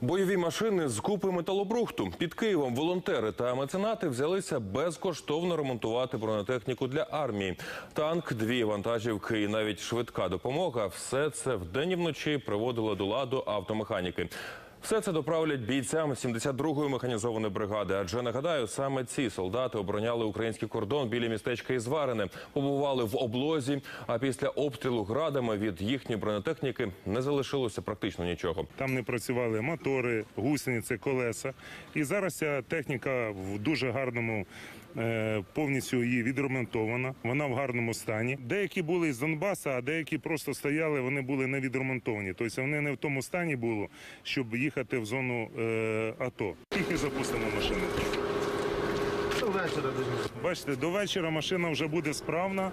Бойові машини з купи металобрухту під Києвом волонтери та меценати взялися безкоштовно ремонтувати бронетехніку для армії. Танк, дві вантажівки і навіть швидка допомога. Все це вдень і вночі приводило до ладу автомеханіки. Все це доправлять бійцям 72-ї механізованої бригади. Адже нагадаю, саме ці солдати обороняли український кордон біля містечка Ізварине, побували в облозі. А після обстрілу градами від їхньої бронетехніки не залишилося практично нічого. Там не працювали мотори, гусениці, колеса. І зараз ця техніка в дуже гарному, повністю її відремонтована. Вона в гарному стані. Деякі були з Донбаса, а деякі просто стояли, вони були не відремонтовані. Тобто вони не в тому стані було, щоб їхати в зону е, АТО. Тільки запустимо машину. Бачите, до вечора машина вже буде справна.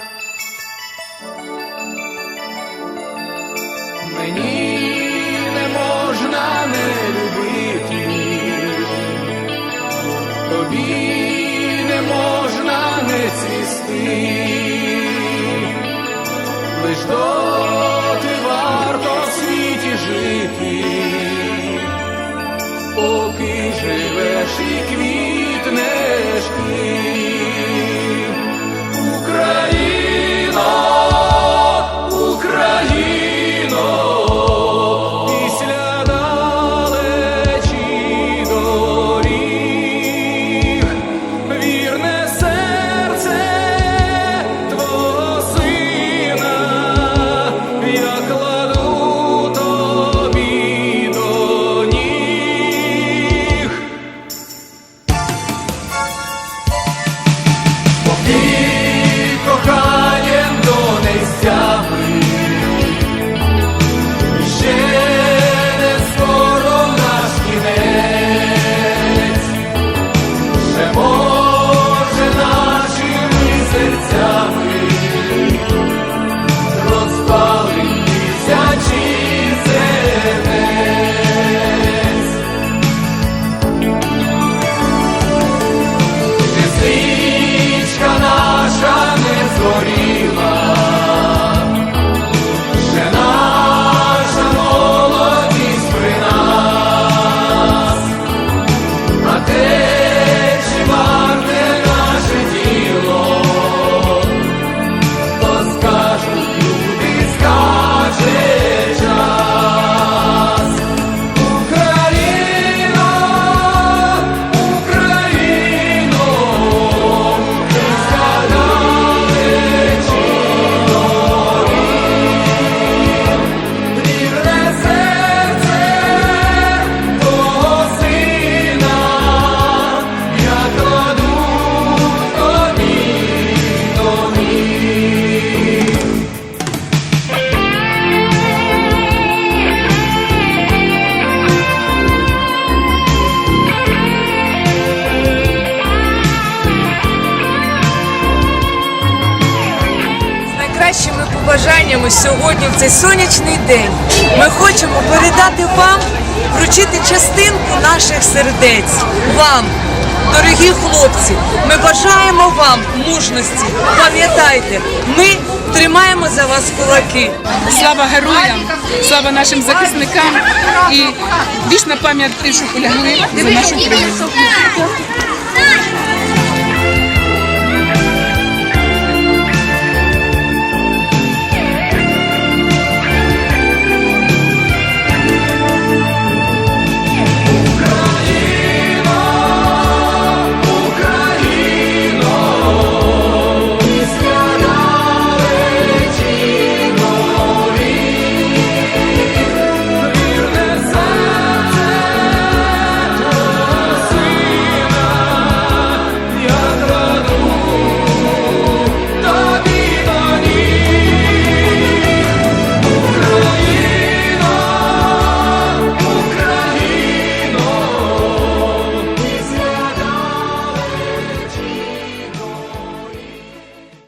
Тобі не можна не цвісти, наша побажаннями сьогодні в цей сонячний день ми хочемо передати вам, вручити частинку наших сердець. Вам, дорогі хлопці, ми бажаємо вам мужності. Пам'ятайте, ми тримаємо за вас кулаки. Слава героям, слава нашим захисникам і вічна пам'ять тим, що полягли за нашу країну.